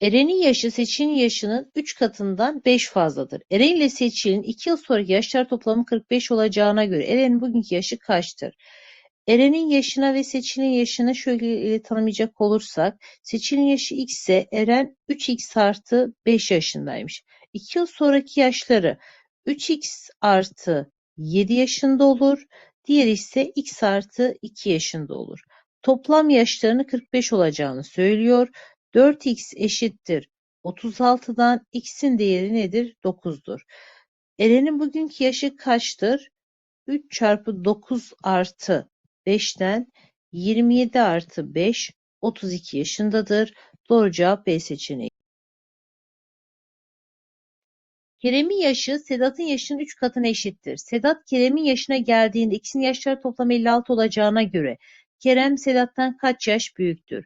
Eren'in yaşı Seçil'in yaşının üç katından beş fazladır. Eren ile Seçil'in iki yıl sonraki yaşlar toplamı 45 olacağına göre Eren'in bugünkü yaşı kaçtır? Eren'in yaşına ve Seçil'in yaşına şöyle tanımlayacak olursak, Seçil'in yaşı x ise Eren 3x artı 5 yaşındaymış. 2 yıl sonraki yaşları 3x artı 7 yaşında olur. Diğeri ise x artı 2 yaşında olur. Toplam yaşlarını 45 olacağını söylüyor. 4x eşittir 36'dan x'in değeri nedir? 9'dur. Eren'in bugünkü yaşı kaçtır? 3 çarpı 9 artı 5'ten 27 artı 5 32 yaşındadır. Doğru cevap B seçeneği. Kerem'in yaşı Sedat'ın yaşının 3 katına eşittir. Sedat Kerem'in yaşına geldiğinde ikisinin yaşları toplam 56 olacağına göre Kerem Sedat'tan kaç yaş büyüktür?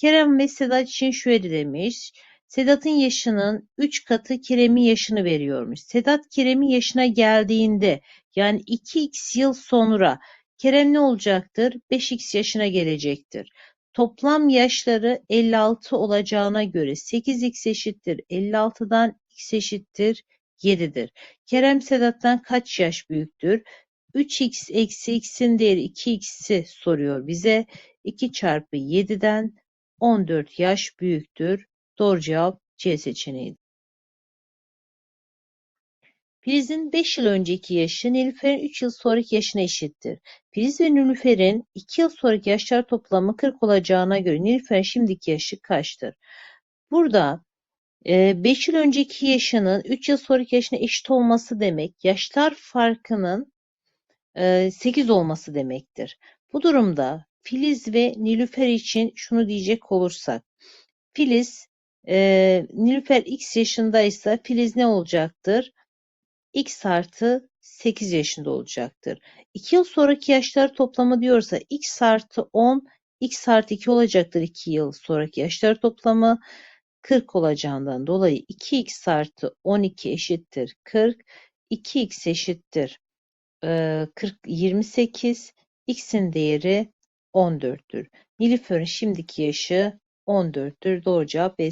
Kerem ve Sedat için şöyle demiş. Sedat'ın yaşının 3 katı Kerem'in yaşını veriyormuş. Sedat Kerem'in yaşına geldiğinde yani 2x yıl sonra Kerem ne olacaktır? 5x yaşına gelecektir. Toplam yaşları 56 olacağına göre 8x eşittir 56'dan x eşittir 7'dir. Kerem Sedat'tan kaç yaş büyüktür? 3x eksi x'in değeri 2x'i soruyor bize. 2 çarpı 7'den 14 yaş büyüktür. Doğru cevap C seçeneğidir. Filiz'in 5 yıl önceki yaşı Nilüfer'in 3 yıl sonraki yaşına eşittir. Filiz ve Nilüfer'in 2 yıl sonraki yaşlar toplamı 40 olacağına göre Nilüfer'in şimdiki yaşı kaçtır? Burada 5 yıl önceki yaşının 3 yıl sonraki yaşına eşit olması demek, yaşlar farkının 8 olması demektir. Bu durumda Filiz ve Nilüfer için şunu diyecek olursak, Filiz, Nilüfer x yaşındaysa Filiz ne olacaktır? x artı 8 yaşında olacaktır. 2 yıl sonraki yaşlar toplamı diyorsa x artı 10, x artı 2 olacaktır 2 yıl sonraki yaşlar toplamı. 40 olacağından dolayı 2x artı 12 eşittir 40. 2x eşittir 40, 28. x'in değeri 14'tür. Nilüfer'in şimdiki yaşı 14'tür. Doğru cevap B.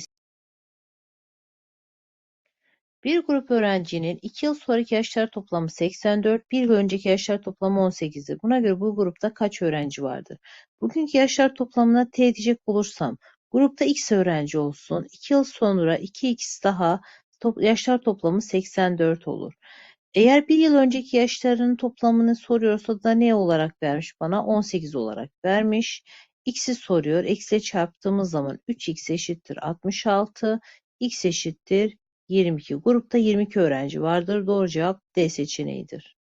Bir grup öğrencinin 2 yıl sonraki yaşlar toplamı 84, bir yıl önceki yaşlar toplamı 18'dir. Buna göre bu grupta kaç öğrenci vardır? Bugünkü yaşlar toplamına T diyecek olursam, grupta X öğrenci olsun, 2 yıl sonra 2X daha top, yaşlar toplamı 84 olur. Eğer bir yıl önceki yaşlarının toplamını soruyorsa da ne olarak vermiş bana? 18 olarak vermiş. X'i soruyor. X'e çarptığımız zaman 3x eşittir 66. X eşittir 22. Grupta 22 öğrenci vardır. Doğru cevap D seçeneğidir.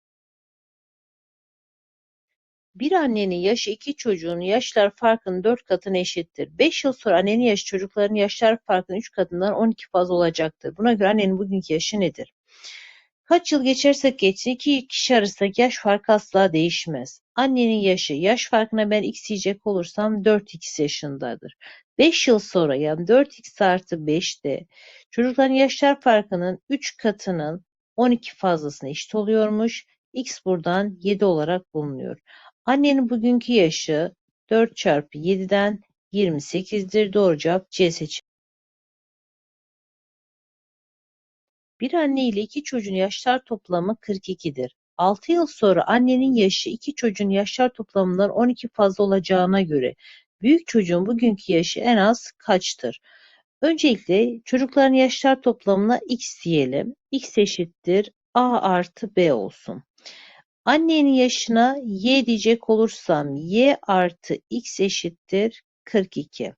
Bir annenin yaşı iki çocuğun yaşlar farkının dört katına eşittir. Beş yıl sonra annenin yaşı çocukların yaşlar farkının üç katından on iki fazla olacaktır. Buna göre annenin bugünkü yaşı nedir? Kaç yıl geçerse geçsin iki kişi arasındaki yaş farkı asla değişmez. Annenin yaşı, yaş farkına ben x diyecek olursam 4x yaşındadır. 5 yıl sonra yani 4x artı 5'te çocukların yaşlar farkının 3 katının 12 fazlasına eşit oluyormuş. X buradan 7 olarak bulunuyor. Annenin bugünkü yaşı 4 çarpı 7'den 28'dir. Doğru cevap C seçeneği. Bir anne ile iki çocuğun yaşlar toplamı 42'dir. 6 yıl sonra annenin yaşı iki çocuğun yaşlar toplamından 12 fazla olacağına göre büyük çocuğun bugünkü yaşı en az kaçtır? Öncelikle çocukların yaşlar toplamına x diyelim. x eşittir a artı b olsun. Annenin yaşına y diyecek olursam y artı x eşittir 42.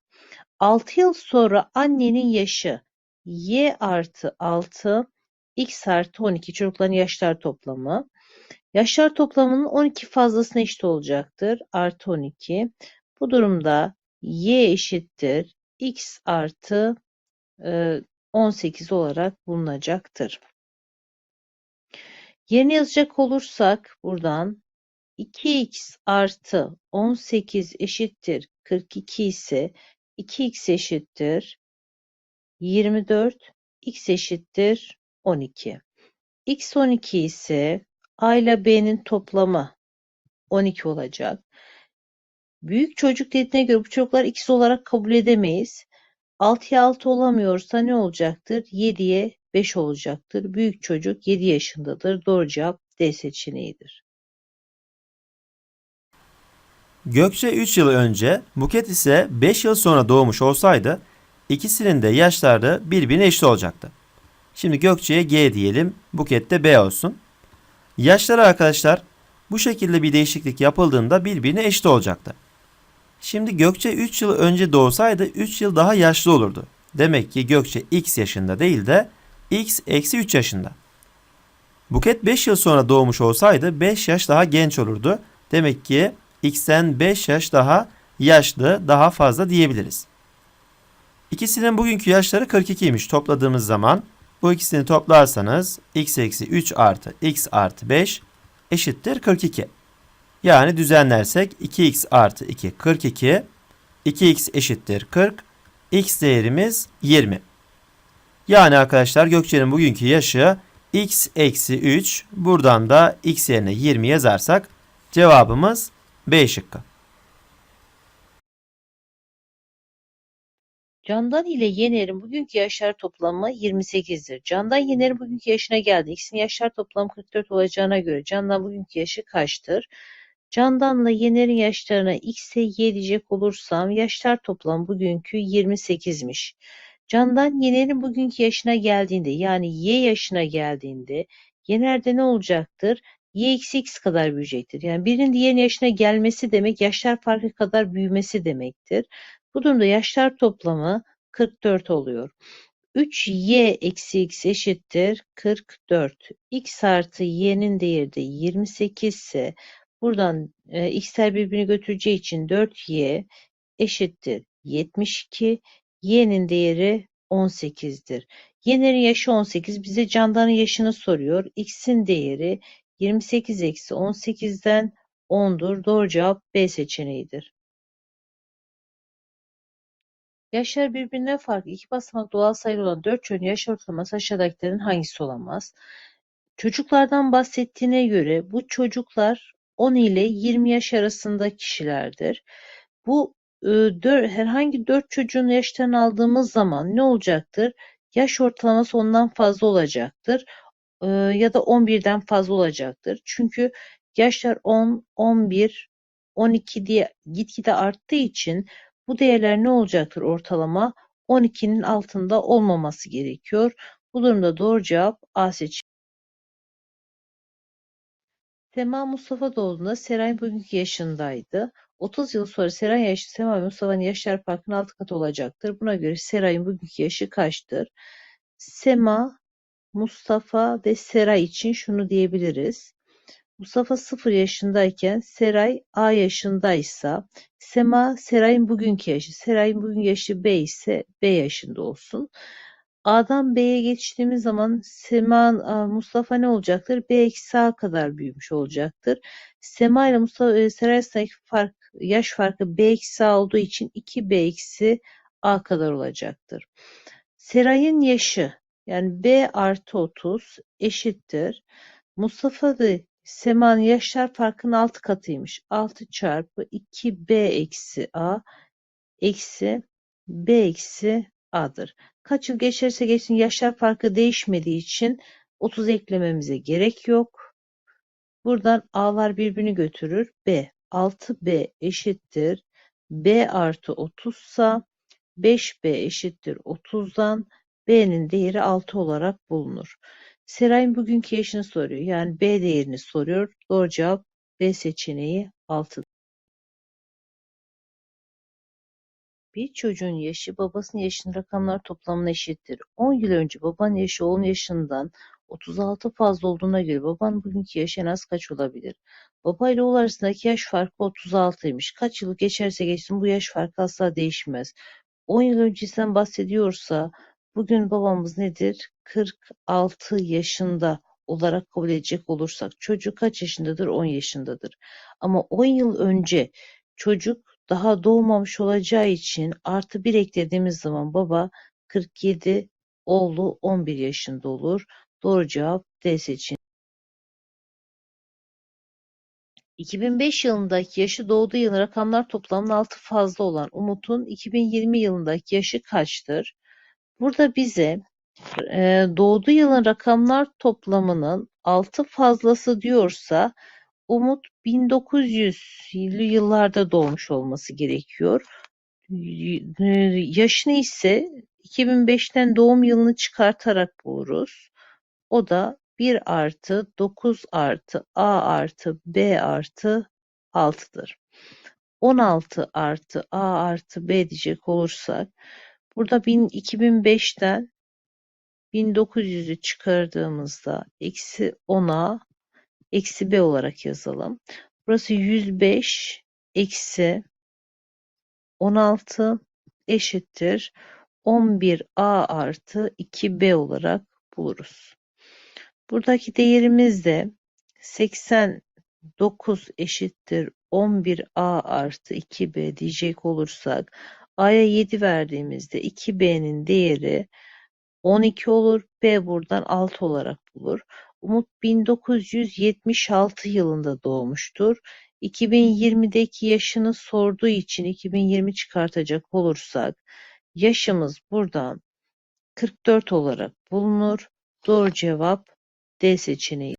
6 yıl sonra annenin yaşı y artı 6 x artı 12 çocukların yaşlar toplamı. Yaşlar toplamının 12 fazlasına eşit olacaktır. Artı 12. Bu durumda y eşittir x artı 18 e, olarak bulunacaktır. Yerine yazacak olursak buradan 2x artı 18 eşittir 42 ise 2x eşittir 24, x eşittir 12. x 12 ise a ile b'nin toplamı 12 olacak. Büyük çocuk dediğine göre bu çocuklar x olarak kabul edemeyiz. 6'ya 6 olamıyorsa ne olacaktır? 7'ye 5 olacaktır. Büyük çocuk 7 yaşındadır. Doğru cevap D seçeneğidir. Gökçe 3 yıl önce, Buket ise 5 yıl sonra doğmuş olsaydı ikisinin de yaşları birbirine eşit olacaktı. Şimdi Gökçe'ye G diyelim, Buket de B olsun. Yaşları arkadaşlar bu şekilde bir değişiklik yapıldığında birbirine eşit olacaktı. Şimdi Gökçe 3 yıl önce doğsaydı 3 yıl daha yaşlı olurdu. Demek ki Gökçe x yaşında değil de x eksi 3 yaşında. Buket 5 yıl sonra doğmuş olsaydı 5 yaş daha genç olurdu. Demek ki x'ten 5 yaş daha yaşlı, daha fazla diyebiliriz. İkisinin bugünkü yaşları 42'ymiş topladığımız zaman. Bu ikisini toplarsanız x eksi 3 artı x artı 5 eşittir 42. Yani düzenlersek 2x artı 2 42. 2x eşittir 40. x değerimiz 20. Yani arkadaşlar Gökçe'nin bugünkü yaşı x eksi 3. Buradan da x yerine 20 yazarsak cevabımız B şıkkı. Candan ile Yener'in bugünkü yaşlar toplamı 28'dir. Candan Yener'in bugünkü yaşına geldi. İkisinin yaşlar toplamı 44 olacağına göre Candan bugünkü yaşı kaçtır? Candan'la Yener'in yaşlarına x'e y diyecek olursam yaşlar toplam bugünkü 28'miş. Candan Yener'in bugünkü yaşına geldiğinde yani y yaşına geldiğinde Yener'de ne olacaktır? y eksi x kadar büyüyecektir. Yani birinin diğerinin yaşına gelmesi demek yaşlar farkı kadar büyümesi demektir. Bu durumda yaşlar toplamı 44 oluyor. 3y eksi x eşittir 44. x artı y'nin değeri de 28 ise buradan e, x'ler birbirini götüreceği için 4y eşittir 72. y'nin değeri 18'dir. Yener'in yaşı 18. Bize Candan'ın yaşını soruyor. x'in değeri 28 eksi 18'den 10'dur. Doğru cevap B seçeneğidir. Yaşlar birbirinden farklı iki basamak doğal sayılı olan dört çocuğun yaş ortalaması aşağıdakilerin hangisi olamaz? Çocuklardan bahsettiğine göre bu çocuklar 10 ile 20 yaş arasında kişilerdir. Bu e, dör, herhangi dört çocuğun yaşlarını aldığımız zaman ne olacaktır? Yaş ortalaması ondan fazla olacaktır. E, ya da 11'den fazla olacaktır. Çünkü yaşlar 10, 11, 12 diye gitgide arttığı için bu değerler ne olacaktır ortalama? 12'nin altında olmaması gerekiyor. Bu durumda doğru cevap A seçeneği. Sema Mustafa doğduğunda Seray bugünkü yaşındaydı. 30 yıl sonra Seray yaşı Sema ve Mustafa'nın yaşlar farkının 6 katı olacaktır. Buna göre Seray'ın bugünkü yaşı kaçtır? Sema, Mustafa ve Seray için şunu diyebiliriz. Mustafa 0 yaşındayken Seray A yaşındaysa Sema Seray'ın bugünkü yaşı. Seray'ın bugünkü yaşı B ise B yaşında olsun. A'dan B'ye geçtiğimiz zaman Sema Mustafa ne olacaktır? B eksi A kadar büyümüş olacaktır. Sema ile Mustafa e, Seray arasındaki fark, yaş farkı B eksi A olduğu için 2B eksi A kadar olacaktır. Seray'ın yaşı yani B artı 30 eşittir. Mustafa ve Sema'nın yaşlar farkının 6 katıymış. 6 çarpı 2B eksi A eksi B eksi A'dır. Kaç yıl geçerse geçsin yaşlar farkı değişmediği için 30 eklememize gerek yok. Buradan A'lar birbirini götürür. B 6B eşittir. B artı 30 sa 5B eşittir 30'dan B'nin değeri 6 olarak bulunur. Seray'ın bugünkü yaşını soruyor. Yani B değerini soruyor. Doğru cevap B seçeneği 6. Bir çocuğun yaşı babasının yaşının rakamlar toplamına eşittir. 10 yıl önce babanın yaşı onun yaşından 36 fazla olduğuna göre babanın bugünkü yaşı en az kaç olabilir? Baba ile oğul arasındaki yaş farkı 36'ymış. Kaç yıl geçerse geçsin bu yaş farkı asla değişmez. 10 yıl öncesinden bahsediyorsa bugün babamız nedir? 46 yaşında olarak kabul edecek olursak çocuk kaç yaşındadır? 10 yaşındadır. Ama 10 yıl önce çocuk daha doğmamış olacağı için artı 1 eklediğimiz zaman baba 47, oğlu 11 yaşında olur. Doğru cevap D seçeneği. 2005 yılındaki yaşı doğduğu yılın rakamlar toplamının 6 fazla olan Umut'un 2020 yılındaki yaşı kaçtır? Burada bize e, doğduğu yılın rakamlar toplamının 6 fazlası diyorsa Umut 1900'lü yıllarda doğmuş olması gerekiyor. Yaşını ise 2005'ten doğum yılını çıkartarak buluruz. O da 1 artı 9 artı A artı B artı 6'dır. 16 artı A artı B diyecek olursak burada 1000 2005'ten 1900'ü çıkardığımızda eksi 10'a eksi B olarak yazalım. Burası 105 eksi 16 eşittir 11A artı 2B olarak buluruz. Buradaki değerimiz de 89 eşittir 11A artı 2B diyecek olursak A'ya 7 verdiğimizde 2B'nin değeri 12 olur. B buradan 6 olarak bulur. Umut 1976 yılında doğmuştur. 2020'deki yaşını sorduğu için 2020 çıkartacak olursak yaşımız buradan 44 olarak bulunur. Doğru cevap D seçeneği.